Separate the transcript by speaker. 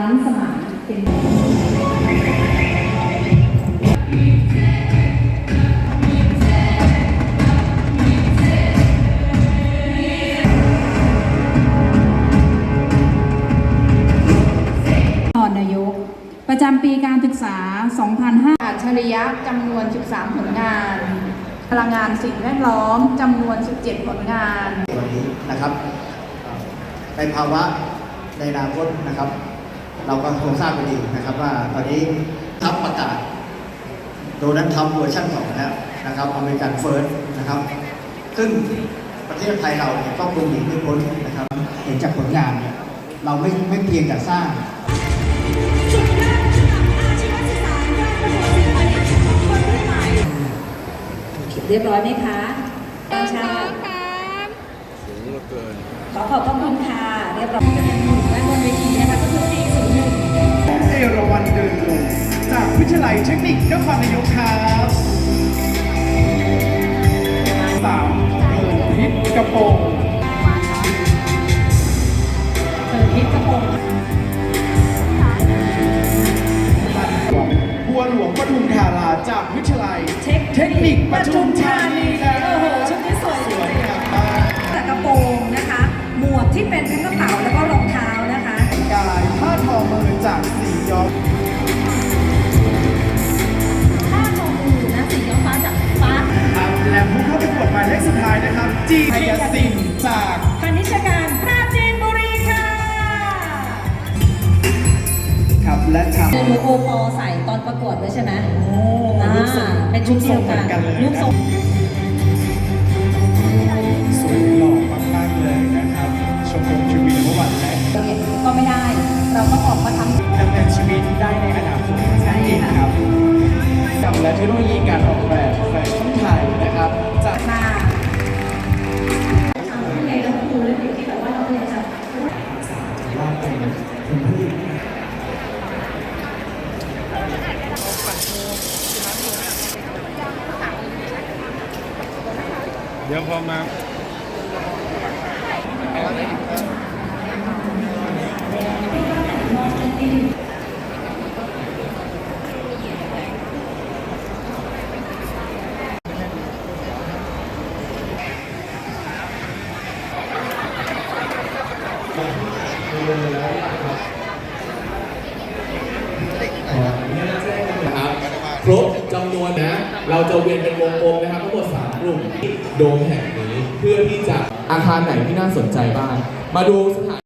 Speaker 1: ล้ำสมัยเป็น
Speaker 2: นอนนายก ประจำปีการศึกษา 2005
Speaker 3: อัจฉริยะจำนวน 13 ผลงาน พลังงานสิ่งแวดล้อมจำนวน 17 ผลงาน
Speaker 4: วันนี้นะครับ ในภาวะในอนาคตนะครับ เราก็คงทราบกันดีนะครับว่าตอนนี้ทัพประกาศโดนัลด์ทรัมป์เวอร์ชันสองแล้วนะครับอเมริกันเฟิร์สนะครับ ซึ่งประเทศไทยเราเนี่ยต้องคงหนีไม่พ้นนะครับ เห็นจากผลงานเนี่ยเราไม่ไม่เพียงแต่สร้าง
Speaker 1: เรียบร้อยไหมคะตั้งชาติขอขอบพระคุณค่ะ เรียบร้อย ยา
Speaker 5: ลัยเทคนิคนครนายกครับสามเดินพิษกระโปรง
Speaker 1: เปิดพิษกระโปรง
Speaker 5: บัวหลวงปทุมธาราจากวิทยาลัย
Speaker 1: เทค
Speaker 5: เทคนิคปทุมธ นะ
Speaker 1: ครั
Speaker 5: บจีพยสินจาก
Speaker 1: พานิชการปราจีนบุรีค่ะ
Speaker 5: ครับและทำ
Speaker 1: เดูโอปอใส่ตอนประกวดด้วยใช่ไหม
Speaker 5: โอ้
Speaker 1: อ่า
Speaker 5: ลูกทรง
Speaker 1: เป็นชุด
Speaker 5: ลูกทรงเหมือนกันเลย
Speaker 1: ลูกทร
Speaker 5: ง
Speaker 6: เดี๋ยวพอมา
Speaker 7: นะครับ ครบจำนวนนะ เราจะเวียนเป็นวงกลมนะครับทั้งหมด3กลุ่มโดมแห่งนี้ เพื่อที่จะอาคารไหนที่น่าสนใจบ้าง มาดูสถาน